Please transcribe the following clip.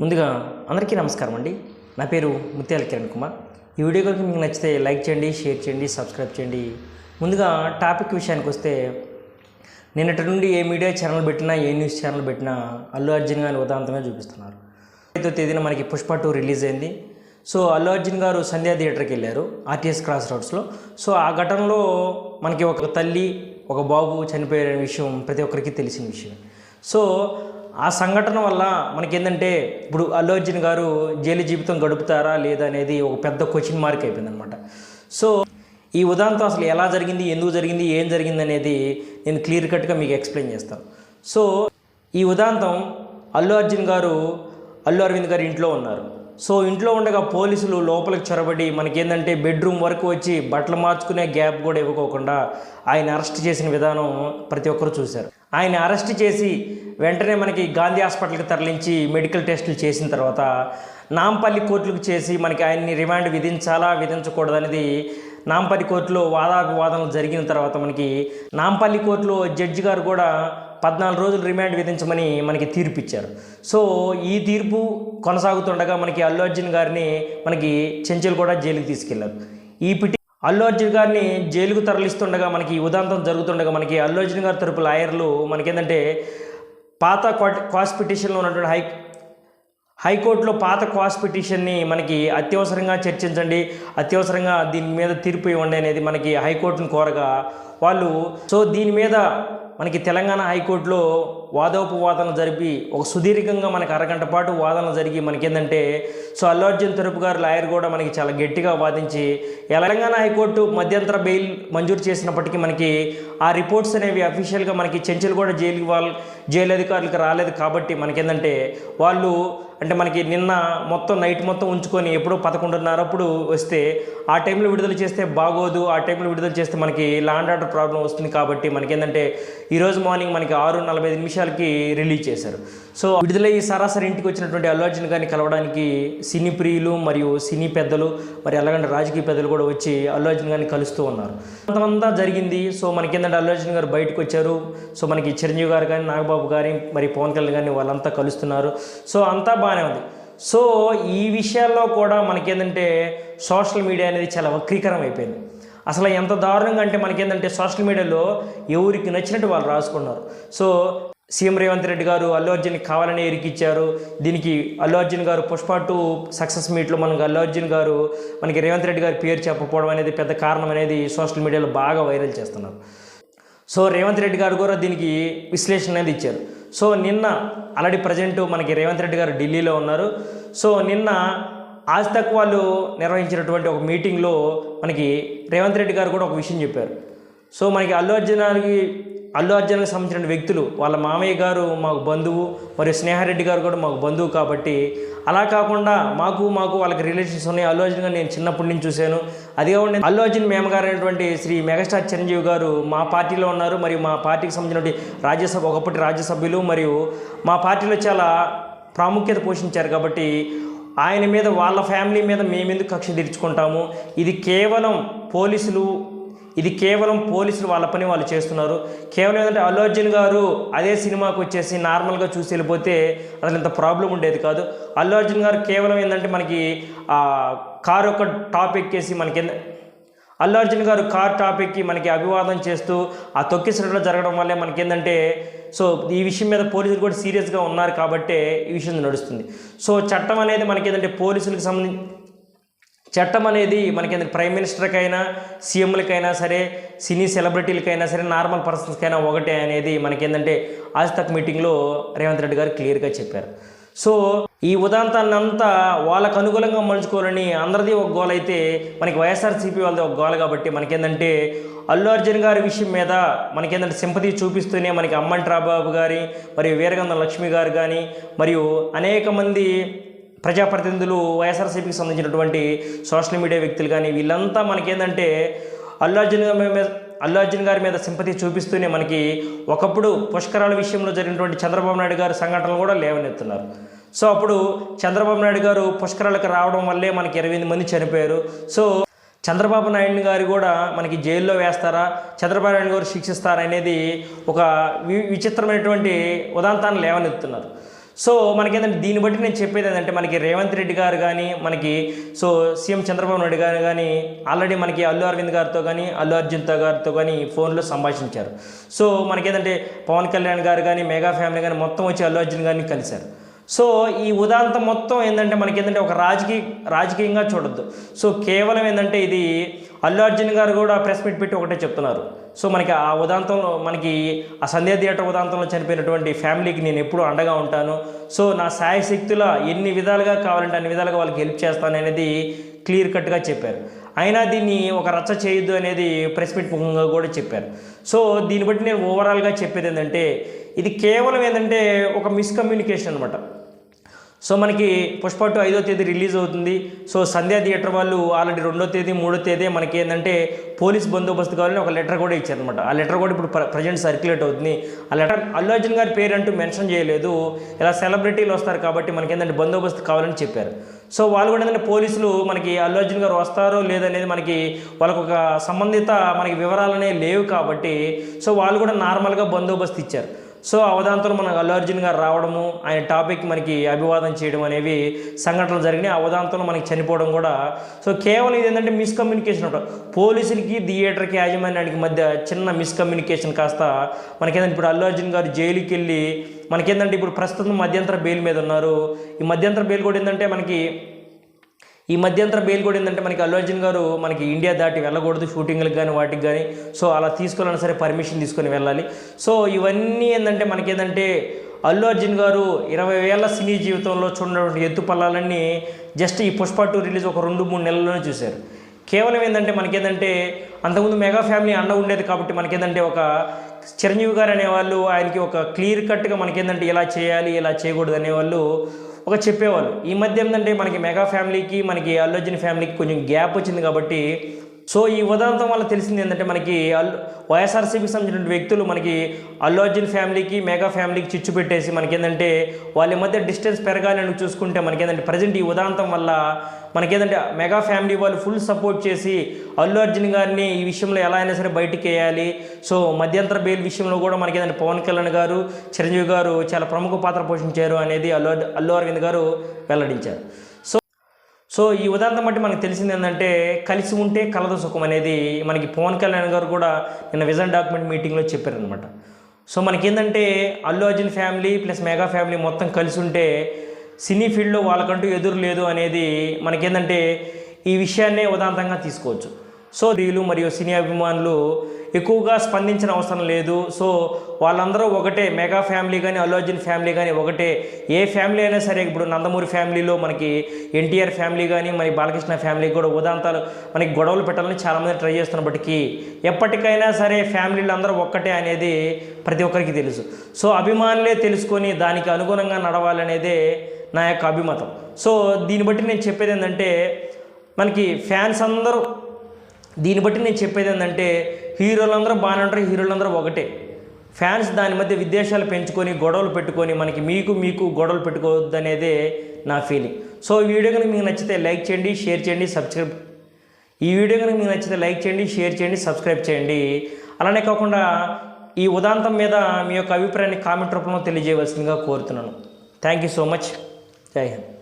ముందుగా అందరికీ నమస్కారం అండి. నా పేరు ముత్యాల కిరణ్ కుమార్. ఈ వీడియో కనుక మీకు నచ్చితే లైక్ చేయండి షేర్ చేయండి సబ్స్క్రైబ్ చేయండి. ముందుగా టాపిక్ విషయానికి వస్తే నిన్నటి నుండి ఏ మీడియా ఛానల్ పెట్టినా ఏ న్యూస్ ఛానల్ పెట్టినా అల్లు అర్జున్ గారి ఉదాంతంగా చూపిస్తున్నారు. ఐదో తేదీన మనకి పుష్ప టూ రిలీజ్ అయింది. సో అల్లు అర్జున్ గారు సంధ్యా థియేటర్కి వెళ్ళారు ఆర్టీఎస్ క్రాస్ రోడ్స్లో. సో ఆ ఘటనలో మనకి ఒక తల్లి ఒక బాబు చనిపోయిన విషయం ప్రతి ఒక్కరికి తెలిసిన విషయం సో ఆ సంఘటన వల్ల మనకేంటంటే ఇప్పుడు అల్లు అర్జున్ గారు జైలు జీవితం గడుపుతారా లేదా అనేది ఒక పెద్ద క్వశ్చన్ మార్క్ అయిపోయింది అనమాట సో ఈ ఉదాహరణతో అసలు ఎలా జరిగింది ఎందుకు జరిగింది ఏం జరిగింది అనేది నేను క్లియర్ కట్గా మీకు ఎక్స్ప్లెయిన్ చేస్తాను. సో ఈ ఉదాంతం అల్లు అర్జున్ గారు అల్లు అరవింద్ గారు ఇంట్లో ఉన్నారు. సో ఇంట్లో ఉండగా పోలీసులు లోపలికి చొరబడి మనకేంటంటే బెడ్రూమ్ వరకు వచ్చి బట్టలు మార్చుకునే గ్యాప్ కూడా ఇవ్వకోకుండా ఆయన అరెస్ట్ చేసిన విధానం ప్రతి ఒక్కరు చూశారు. ఆయన అరెస్ట్ చేసి వెంటనే మనకి గాంధీ హాస్పిటల్కి తరలించి మెడికల్ టెస్టులు చేసిన తర్వాత నాంపల్లి కోర్టులకు చేసి మనకి ఆయన్ని రిమాండ్ విధించాలా విధించకూడదనేది నాంపల్లి కోర్టులో వాదాభివాదనలు జరిగిన తర్వాత మనకి నాంపల్లి కోర్టులో జడ్జి గారు కూడా పద్నాలుగు రోజులు రిమాండ్ విధించమని మనకి తీర్పు ఇచ్చారు సో ఈ తీర్పు కొనసాగుతుండగా మనకి అల్లు అర్జున్ గారిని మనకి చెంచల్ కూడా జైలుకి తీసుకెళ్ళారు. ఈ పిటి అల్లు అర్జున్ గారిని జైలుకు తరలిస్తుండగా మనకి ఉదాంతం జరుగుతుండగా మనకి అల్లు అర్జున్ గారి తరపు లాయర్లు మనకేంటంటే పాత క్వాస్ పిటిషన్లో ఉన్నటువంటి హై హైకోర్టులో పాత క్వాస్ పిటిషన్ని మనకి అత్యవసరంగా చర్చించండి. అత్యవసరంగా దీని మీద తీర్పు ఇవ్వండి అనేది మనకి హైకోర్టును కోరగా వాళ్ళు సో దీని మీద మనకి తెలంగాణ హైకోర్టులో వాదోపవాదన జరిపి ఒక సుదీర్ఘంగా మనకి అరగంట పాటు వాదనలు జరిగి మనకేంటంటే సో అల్లు అర్జున్ తరపు గారు లాయర్ కూడా మనకి చాలా గట్టిగా వాదించి తెలంగాణ హైకోర్టు మధ్యంతర బెయిల్ మంజూరు చేసినప్పటికీ మనకి ఆ రిపోర్ట్స్ అనేవి అఫీషియల్గా మనకి చెంచులు కూడా జైలు వాళ్ళు జైలు అధికారులకు రాలేదు కాబట్టి మనకేంటంటే వాళ్ళు అంటే మనకి నిన్న మొత్తం నైట్ మొత్తం ఉంచుకొని ఎప్పుడో పదకొండున్నరప్పుడు వస్తే ఆ టైంలో విడుదల చేస్తే బాగోదు ఆ టైంలో విడుదల చేస్తే మనకి లాండ్ ఆర్డర్ ప్రాబ్లం వస్తుంది కాబట్టి మనకేంటంటే ఈరోజు మార్నింగ్ మనకి ఆరు నలభై నిమిషాలకి రిలీజ్ చేశారు. సో విడుదలయ్యి సరాసరి ఇంటికి వచ్చినటువంటి అల్లు అర్జున్ గారిని కలవడానికి సినీ ప్రియులు మరియు సినీ పెద్దలు మరి అలాగంటే రాజకీయ పెద్దలు కూడా వచ్చి అల్లు అర్జున్ గారిని కలుస్తూ ఉన్నారు. కొంతమంతా జరిగింది. సో మనకేంటంటే అల్లు అర్జున్ గారు బయటకు వచ్చారు. సో మనకి చిరంజీవి గారు కానీ నాగబాబు గారి మరి పవన్ కళ్యాణ్ గారిని వాళ్ళంతా కలుస్తున్నారు. సో అంతా బాగానే ఉంది. సో ఈ విషయాల్లో కూడా మనకేంటంటే సోషల్ మీడియా అనేది చాలా వక్రీకరం అయిపోయింది. అసలు ఎంత దారుణంగా అంటే మనకేంటంటే సోషల్ మీడియాలో ఎవరికి నచ్చినట్టు వాళ్ళు రాసుకున్నారు. సో సీఎం రేవంత్ రెడ్డి గారు అల్లు అర్జున్కి కావాలని ఇరికిచ్చారు. దీనికి అల్లు అర్జున్ గారు పుష్ప టూ సక్సెస్ మీట్లో మనకు అల్లు అర్జున్ గారు మనకి రేవంత్ రెడ్డి గారి పేరు చెప్పకపోవడం అనేది పెద్ద కారణం అనేది సోషల్ మీడియాలో బాగా వైరల్ చేస్తున్నారు. సో రేవంత్ రెడ్డి గారు కూడా దీనికి విశ్లేషణ అనేది ఇచ్చారు. సో నిన్న ఆల్రెడీ ప్రజెంట్ మనకి రేవంత్ రెడ్డి గారు ఢిల్లీలో ఉన్నారు. సో నిన్న ఆజ్ తక్ వాళ్ళు నిర్వహించినటువంటి ఒక మీటింగ్లో మనకి రేవంత్ రెడ్డి గారు కూడా ఒక విషయం చెప్పారు. సో మనకి అల్లు అర్జునానికి అల్లు అర్జున్కి సంబంధించిన వ్యక్తులు వాళ్ళ మామయ్య గారు మాకు బంధువు మరియు స్నేహారెడ్డి గారు కూడా మాకు బంధువు కాబట్టి అలా కాకుండా మాకు మాకు వాళ్ళకి రిలేషన్స్ ఉన్నాయి. అల్లు అర్జున్ గారు నేను చిన్నప్పటి నుంచి చూశాను. అది కాకుండా అల్లు అర్జున్ మేమగారు అయినటువంటి శ్రీ మెగాస్టార్ చిరంజీవి గారు మా పార్టీలో ఉన్నారు. మరియు మా పార్టీకి సంబంధించినటువంటి రాజ్యసభ ఒకప్పటి రాజ్యసభ్యులు మరియు మా పార్టీలో చాలా ప్రాముఖ్యత పోషించారు కాబట్టి ఆయన మీద వాళ్ళ ఫ్యామిలీ మీద మేమెందుకు కక్ష తీర్చుకుంటాము? ఇది కేవలం పోలీసులు ఇది కేవలం పోలీసులు వాళ్ళ పని వాళ్ళు చేస్తున్నారు. కేవలం ఏంటంటే అల్లు అర్జున్ గారు అదే సినిమాకి వచ్చేసి నార్మల్గా చూసి వెళ్ళిపోతే అసలు ఇంత ప్రాబ్లం ఉండేది కాదు. అల్లు అర్జున్ గారు కేవలం ఏంటంటే మనకి కారు ఒక టాప్ ఎక్కేసి మనకి అల్లు అర్జున్ గారు కార్ టాపిక్కి మనకి అభివాదం చేస్తూ ఆ తొక్కిసడలో జరగడం వల్లే మనకి ఏంటంటే సో ఈ విషయం మీద పోలీసులు కూడా సీరియస్గా ఉన్నారు కాబట్టే ఈ విషయం నడుస్తుంది. సో చట్టం అనేది మనకి ఏంటంటే పోలీసులకు సంబంధించి చట్టం అనేది మనకి ప్రైమ్ మినిస్టర్కైనా సీఎంలకైనా సరే సినీ సెలబ్రిటీలకైనా సరే నార్మల్ పర్సన్స్కైనా ఒకటే అనేది మనకేంటంటే ఆజ్ తక్ మీటింగ్లో రేవంత్ రెడ్డి గారు క్లియర్గా చెప్పారు. సో ఈ ఉదాంతాన్ని అంతా వాళ్ళకు అనుకూలంగా మలుచుకోవాలని అందరిది ఒక గోల్ అయితే మనకి వైఎస్ఆర్సీపీ వాళ్ళది ఒక గోల్ కాబట్టి మనకేంటంటే అల్లు అర్జున్ గారి విషయం మీద మనకేంటంటే సింపతి చూపిస్తూనే మనకి అమ్మంటి రాబాబు గారి మరియు వీరగంధం లక్ష్మి గారు కానీ మరియు అనేక మంది ప్రజాప్రతినిధులు వైఎస్ఆర్సీపీకి సంబంధించినటువంటి సోషల్ మీడియా వ్యక్తులు కానీ వీళ్ళంతా మనకేంటంటే అల్లు అర్జున్ గారి మీద అల్లు అర్జున్ గారి మీద సింపతి చూపిస్తూనే మనకి ఒకప్పుడు పుష్కరాల విషయంలో జరిగినటువంటి చంద్రబాబు నాయుడు గారి సంఘటనలు కూడా లేవనెత్తున్నారు. సో అప్పుడు చంద్రబాబు నాయుడు గారు పుష్కరాలకు రావడం వల్లే మనకి ఇరవై మంది చనిపోయారు. సో చంద్రబాబు నాయుడు గారు కూడా మనకి జైల్లో వేస్తారా చంద్రబాబు నాయుడు గారు శిక్షిస్తారా అనేది ఒక వి విచిత్రమైనటువంటి ఉదాంతాన్ని లేవనెత్తున్నారు. సో మనకేంటంటే దీన్ని బట్టి నేను చెప్పేది ఏంటంటే మనకి రేవంత్ రెడ్డి గారు కానీ మనకి సో సీఎం చంద్రబాబు నాయుడు గారు కానీ ఆల్రెడీ మనకి అల్లు అరవింద్ గారితో కానీ అల్లు అర్జున్తో గారితో కానీ ఫోన్లో సంభాషించారు. సో మనకేంటంటే పవన్ కళ్యాణ్ గారు కానీ మెగా ఫ్యామిలీ కానీ మొత్తం వచ్చి అల్లు అర్జున్ గారిని కలిశారు. సో ఈ ఉదాంతం మొత్తం ఏంటంటే మనకి ఏంటంటే ఒక రాజకీయ రాజకీయంగా చూడొద్దు. సో కేవలం ఏంటంటే ఇది అల్లు అర్జున్ గారు కూడా ప్రెస్ మీట్ పెట్టి ఒకటే చెప్తున్నారు. సో మనకి ఆ ఉదాంతంలో మనకి ఆ సంధ్యా థియేటర్ ఉదాంతంలో చనిపోయినటువంటి ఫ్యామిలీకి నేను ఎప్పుడూ అండగా ఉంటాను. సో నా సాయశక్తుల ఎన్ని విధాలుగా కావాలంటే అన్ని విధాలుగా వాళ్ళకి హెల్ప్ చేస్తాను అనేది క్లియర్ కట్గా చెప్పారు. అయినా దీన్ని ఒక రచ్చ చేయొద్దు అనేది ప్రెస్ మీట్ ముఖంగా కూడా చెప్పారు. సో దీన్ని బట్టి నేను ఓవరాల్గా చెప్పేది ఏంటంటే ఇది కేవలం ఏంటంటే ఒక మిస్కమ్యూనికేషన్ అనమాట సో మనకి పుష్ప టూ ఐదో తేదీ రిలీజ్ అవుతుంది. సో సంధ్యా థియేటర్ వాళ్ళు ఆల్రెడీ రెండో తేదీ మూడో తేదీ మనకి ఏంటంటే పోలీస్ బందోబస్తు కావాలని ఒక లెటర్ కూడా ఇచ్చారనమాట ఆ లెటర్ కూడా ఇప్పుడు ప్రజెంట్ సర్క్యులేట్ అవుతుంది. ఆ లెటర్ అల్లు అర్జున్ గారి పేరు అంటూ మెన్షన్ చేయలేదు. ఇలా సెలబ్రిటీలు వస్తారు కాబట్టి మనకి ఏంటంటే బందోబస్తు కావాలని చెప్పారు. సో వాళ్ళు కూడా ఏంటంటే పోలీసులు మనకి అల్లు అర్జున్ గారు వస్తారో లేదనేది మనకి వాళ్ళకు ఒక సంబంధిత మనకి వివరాలనే లేవు కాబట్టి సో వాళ్ళు కూడా నార్మల్గా బందోబస్తు ఇచ్చారు. సో అవధాంతంలో మనకు అల్లు అర్జున్ గారు రావడము ఆయన టాపిక్ మనకి అభివాదం చేయడం అనేవి సంఘటనలు జరిగినాయి. అవధాంతంలో మనకి చనిపోవడం కూడా. సో కేవలం ఇది ఏంటంటే మిస్కమ్యూనికేషన్ అనమాట పోలీసులకి థియేటర్కి యాజమాన్యానికి మధ్య చిన్న మిస్కమ్యూనికేషన్ కాస్త మనకేంటంటే ఇప్పుడు అల్లు అర్జున్ గారు జైలుకి వెళ్ళి మనకేంటంటే ఇప్పుడు ప్రస్తుతం మధ్యంతర బెయిల్ మీద ఉన్నారు. ఈ మధ్యంతర బెయిల్ కూడా ఏంటంటే మనకి ఈ మధ్యంతర బెయిల్ కూడా ఏంటంటే మనకి అల్లు అర్జున్ గారు మనకి ఇండియా దాటి వెళ్ళకూడదు షూటింగ్లకు కానీ వాటికి కానీ. సో అలా తీసుకోవాలన్నా సరే పర్మిషన్ తీసుకొని వెళ్ళాలి. సో ఇవన్నీ ఏంటంటే మనకి ఏంటంటే అల్లు అర్జున్ గారు ఇరవై వేల సినీ జీవితంలో చూడటువంటి ఎత్తుపల్లాలన్నీ జస్ట్ ఈ పుష్ప టూ రిలీజ్ ఒక రెండు మూడు నెలల్లోనే చూశారు. కేవలం ఏంటంటే మనకేంటంటే అంతకుముందు మెగా ఫ్యామిలీ అండ ఉండేది కాబట్టి మనకేంటంటే ఒక చిరంజీవి గారు అనేవాళ్ళు ఆయనకి ఒక క్లియర్ కట్గా మనకేంటంటే ఇలా చేయాలి ఇలా చేయకూడదు అనేవాళ్ళు ఒక చెప్పేవాళ్ళు. ఈ మధ్య ఏంటంటే మనకి మెగా ఫ్యామిలీకి మనకి అల్లు అర్జున్ ఫ్యామిలీకి కొంచెం గ్యాప్ వచ్చింది కాబట్టి సో ఈ ఉదాహరణతో వల్ల తెలిసింది ఏంటంటే మనకి అల్లు వైఎస్ఆర్సీపీకి సంబంధించిన వ్యక్తులు మనకి అల్లు అర్జున్ ఫ్యామిలీకి మెగా ఫ్యామిలీకి చిచ్చు పెట్టేసి మనకి ఏంటంటే వాళ్ళ మధ్య డిస్టెన్స్ పెరగాలని చూసుకుంటే మనకి ఏంటంటే ప్రజెంట్ ఈ ఉదాంతం వల్ల మనకేంటంటే మెగా ఫ్యామిలీ వాళ్ళు ఫుల్ సపోర్ట్ చేసి అల్లు అర్జున్ గారిని ఈ విషయంలో ఎలా అయినా సరే బయటికి వేయాలి. సో మధ్యంతర బెయిల్ విషయంలో కూడా మనకేదంటే పవన్ కళ్యాణ్ గారు చిరంజీవి గారు చాలా ప్రముఖ పాత్ర పోషించారు అనేది అల్లు అల్లు అరవింద్ గారు వెల్లడించారు. సో ఈ ఉదాహరణ బట్టి మనకు తెలిసింది ఏంటంటే కలిసి ఉంటే కలదు సుఖం అనేది మనకి పవన్ కళ్యాణ్ గారు కూడా నిన్న విజన్ డాక్యుమెంట్ మీటింగ్లో చెప్పారనమాట సో మనకేంటంటే Allu Arjun family plus mega family మొత్తం కలిసి ఉంటే సినీ ఫీల్డ్లో వాళ్ళకంటూ ఎదురు లేదు అనేది మనకేంటంటే ఈ విషయాన్నే ఉదాంతంగా తీసుకోవచ్చు. సో వీళ్ళు మరియు సినీ అభిమానులు ఎక్కువగా స్పందించిన అవసరం లేదు. సో వాళ్ళందరూ ఒకటే మెగా ఫ్యామిలీ కానీ అల్లు అర్జున్ ఫ్యామిలీ కానీ ఒకటే. ఏ ఫ్యామిలీ అయినా సరే ఇప్పుడు నందమూరి ఫ్యామిలీలో మనకి ఎన్టీఆర్ ఫ్యామిలీ కానీ మరి బాలకృష్ణ ఫ్యామిలీ కూడా ఉదాంతాలు మనకి గొడవలు పెట్టాలని చాలామంది ట్రై చేస్తున్నప్పటికీ ఎప్పటికైనా సరే ఫ్యామిలీలు అందరూ ఒక్కటే అనేది ప్రతి ఒక్కరికి తెలుసు. సో అభిమానులే తెలుసుకొని దానికి అనుగుణంగా నడవాలనేదే నా యొక్క అభిమతం. సో దీన్ని బట్టి నేను చెప్పేది ఏంటంటే మనకి ఫ్యాన్స్ అందరూ దీన్ని బట్టి నేను చెప్పేది ఏంటంటే హీరోలందరూ బాగానే ఉంటారు హీరోలందరూ ఒకటే. ఫ్యాన్స్ దాని మధ్య విద్వేషాలు పెంచుకొని గొడవలు పెట్టుకొని మనకి మీకు మీకు గొడవలు పెట్టుకోవద్దు అనేదే నా ఫీలింగ్ సో ఈ వీడియో కనుక మీకు నచ్చితే లైక్ చేయండి షేర్ చేయండి సబ్స్క్రైబ్. ఈ వీడియో కనుక మీకు నచ్చితే లైక్ చేయండి షేర్ చేయండి సబ్స్క్రైబ్ చేయండి. అలానే కాకుండా ఈ ఉదాంతం మీద మీ యొక్క అభిప్రాయాన్ని కామెంట్ రూపంలో తెలియజేయవలసిందిగా కోరుతున్నాను. థ్యాంక్ యూ సో మచ్ జై హింద్